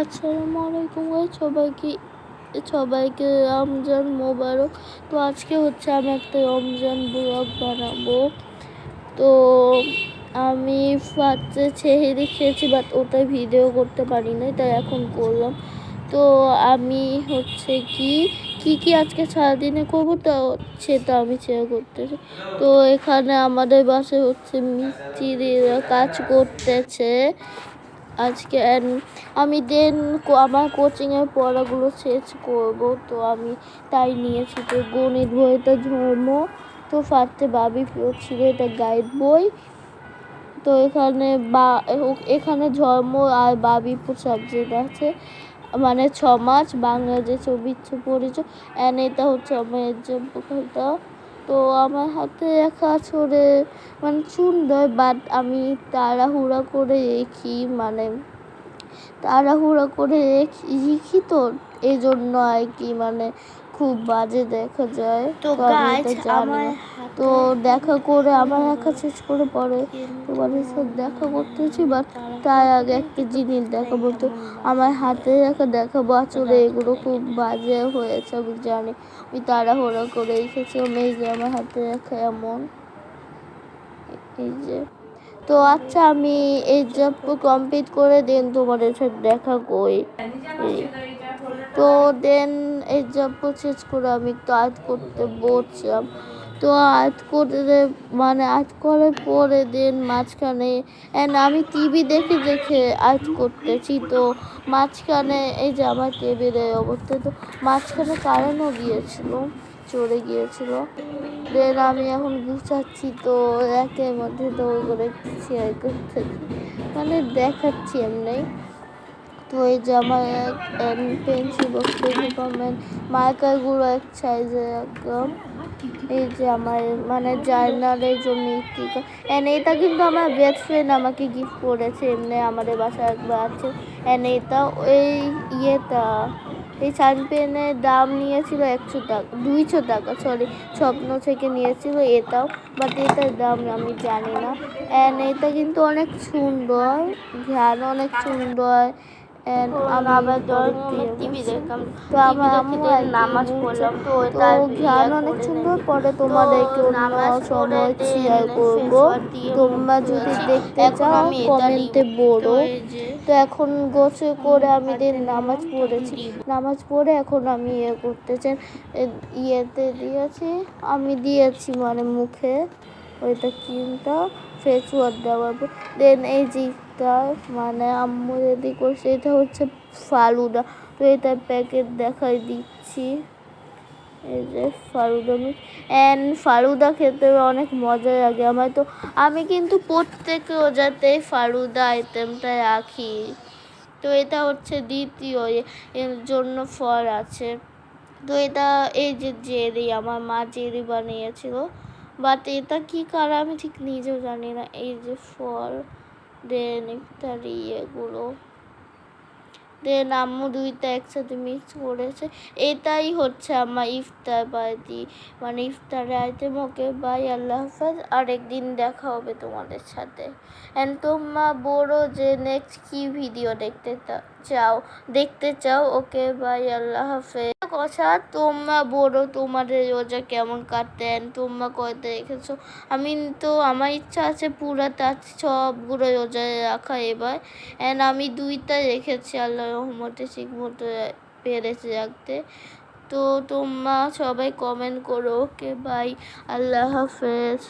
আসসালামু আলাইকুম সবাইকে সবাইকে রমজান মোবারক। তো আজকে হচ্ছে আমি একটা রমজান ব্লগ বানাবো। তো আমি ফার্স্টে ছেহেরি খেয়েছি বাট ওটাই ভিডিও করতে পারি নাই, তাই এখন করলাম। তো আমি হচ্ছে কি কি কি আজকে সারাদিনে করব তো সেটা আমি শেয়ার করতেছি। তো এখানে আমাদের বাসে হচ্ছে মিস্ত্রিরা কাজ করতেছে। আজকে আমি দেন আমার কোচিংয়ের পড়াগুলো শেষ করব। তো আমি তাই নিয়েছি। তো গণিত বইটা ধর্ম, তো ফার্স্টে বাবি পড়ছিল এটা গাইড বই। তো এখানে বা এখানে ধর্ম আর বাবি সাবজেক্ট আছে। মানে ছ মাস যে ছবি পড়েছ অ্যান্ড এটা হচ্ছে আমার এক্সাম্পলটা তো আমার হাতে একা ছড়ে মানে চুন দেয় বাট আমি তাড়াহুড়া করে রেখি মানে তাড়াহুড়া করে রেখি তো এই জন্য আর কি মানে খুব বাজে দেখা যায়। তো জানি আমার তো দেখা করে আমার একা শেষ করে পরে তোমাদের সাথে দেখা করতেছি বাট তার আগে একটা জিনিস দেখাবো। তো আমার হাতে রেখা দেখাবো আসলে এগুলো খুব বাজে হয়েছে আমি জানি। আমি তাড়াহুড়া করে রেখেছিলাম এই যে আমার হাতে রেখা এমন। এই যে। তো আচ্ছা আমি এই জব কমপ্লিট করে দেন তোমাদের সাথে দেখা কই তো দেন এই জব শেষ করে আমি একটু আর্ট করতে বসলাম তো আর্ট করে মানে আর্ট করার পরে দেন মাঝখানে অ্যান্ড আমি টিভি দেখে দেখে আর্ট করতেছি। তো মাঝখানে, এই যে আমার টেবিলের অবস্থা, তো মাঝখানে কারেন্টও গিয়েছিল, চলে গিয়েছিল। দেন আমি এখন গুছাচ্ছি, তো একের মধ্যে তো করে শেয়ার করতে মানে দেখাচ্ছি এমনি। এই যে আমার পেন্সিল বক্স পাবেন মার্কারগুলো এক সাইজে একদম। এই যে আমার মানে জার্নালের স্টিকার এন্ড এটা কিন্তু আমার বেস্ট ফ্রেন্ড আমাকে গিফট করেছে, এমনি আমাদের বাসায় একবার আছে এন্ড এটা ওই ইয়েটা, এই সানপেনের দাম নিয়েছিল একশো টাকা, দুইশো টাকা সরি স্বপ্ন থেকে নিয়েছিল এটাও বাট এটার দাম আমি জানি না। অ্যান্ড এটা কিন্তু অনেক সুন্দর ঘ্রাণ অনেক সুন্দর। আবার টিভি দেখলাম তো আমার আম্মু নামাজ পড়লাম তো অনেক সুন্দর পরে তোমাদেরকে নামাজ সময় শেয়ার করব। তোমরা যদি দেখতে এখন চাও কমেন্টে বলো। তো এখন গোছে করে আমি নামাজ পড়েছি। নামাজ পড়ে এখন আমি ইয়ে করতে চাই। ইয়েতে দিয়েছি আমি দিয়েছি মানে মুখে। ওইটা ক্রিমটা ফেস ওয়াশ দেওয়ার পর দেন এই জিপটা মানে আম্মু রেডি করছে, এটা হচ্ছে ফালুদা। তো এটার প্যাকেট দেখাই দিচ্ছি। এই যে ফালুদা মিক্স অ্যান্ড ফালুদা খেতে অনেক মজা লাগে আমার তো। আমি কিন্তু প্রত্যেক রোজাতেই ফালুদা আইটেমটা রাখি। তো এটা হচ্ছে দ্বিতীয় এর জন্য ফল আছে। তো এটা এই যে জেরি, আমার মা জেরি বানিয়েছিল। বাট এটা কী কালার আমি ঠিক নিজেও জানি না। এই যে ফল দেন ইফতারি, এগুলো। দেন আম্মু দুইটা একসাথে মিক্স করেছে। এটাই হচ্ছে আমার ইফতার পার্টি মানে ইফতারের আইটেম ওকে বাই আল্লাহ হাফাজ। আরেকদিন দেখা হবে তোমাদের সাথে। অ্যান্ড তোমরা বড়ো যে নেক্সট কি ভিডিও দেখতে চাও, দেখতে চাও, ওকে বাই আল্লাহ হাফেজ। কথা, তোমরা বড়ো তোমাদের রোজা কেমন কাটেন তোমরা কয়টা রেখেছো আমি তো, আমার ইচ্ছা আছে পুরাটা সবগুলো রোজা রাখা এবার। অ্যান্ড আমি দুইটা রেখেছি আল্লাহ রহমতে ঠিক মতো পেরেছে রাখতে। তো তোমরা সবাই কমেন্ট করো, ওকে বাই আল্লাহ হাফেজ।